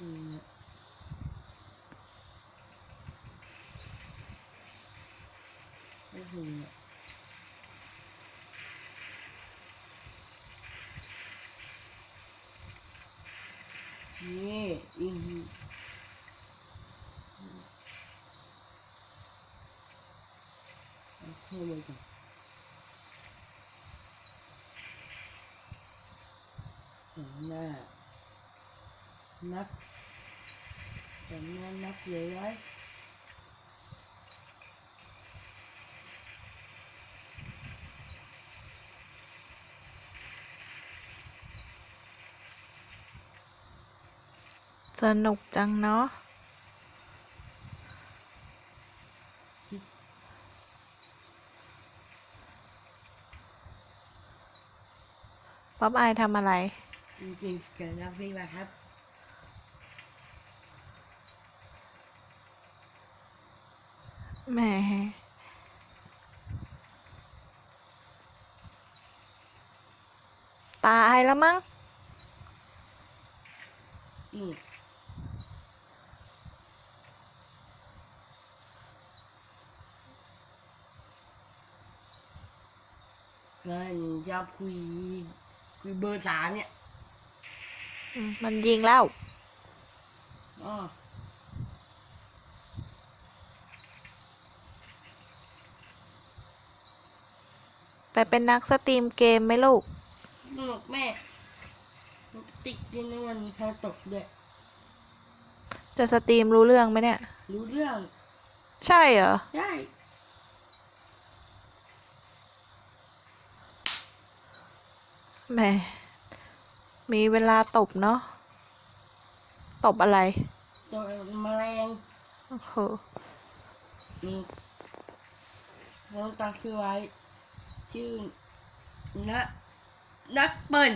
อืมไม่ถึงเนี่ยนี่อีกเอาเข้าเลยก่อ นหัวหน้านับหัวหน้านับเลยไว้สนุกจังเนาะป๊อบอายทำอะไร จริงๆกับนับฟีมาครับ แหมตายแล้วมั้งนี่เพื่อนจะคุยคุยเบอร์สามเนี่ยอืมมันยิงแล้วอ๋อ ไปเป็นนักสตรีมเกมไหมลูกสนุกแม่มันติดกินในวันพอตกด้วยจะสตรีมรู้เรื่องไหมเนี่ย รู้เรื่อง ใช่เหรอ ใช่ แหม มีเวลาตบเนาะ ตบอะไรตัวแมลงโอ้โหนี่น้องตาคือไว้ ชื่อนะนักเปิล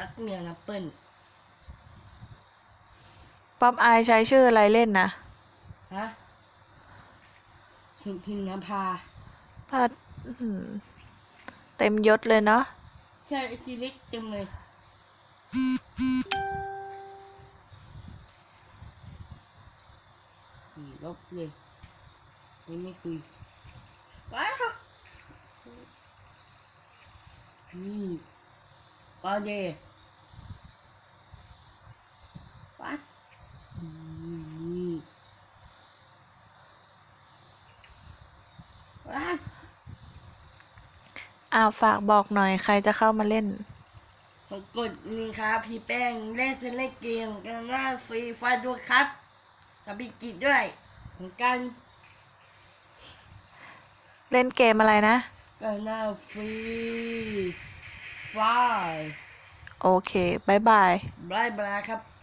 นักเหนือนักเปิลป๊อบอายใช้ชื่ออะไรเล่นนะฮะสุพินนภาพัดอื้อหือเต็มยศเลยเนาะใช่ไอซีเล็กเต็มเลยนี่ลบเลยไม่ไม่คุยว้าว นี่ปาเดวัดนี่วัดอ้าวฝากบอกหน่อยใครจะเข้ามาเล่น ผมกดนี่ครับพี่แป้งเล่นเล่นเกมกันหน้าฟรีไฟด้วยครับกับพี่กิจด้วยเหมือนกัน เล่นเกมอะไรนะ กันหน้าฟรีไฟโอเคบายบาย บายบายครับ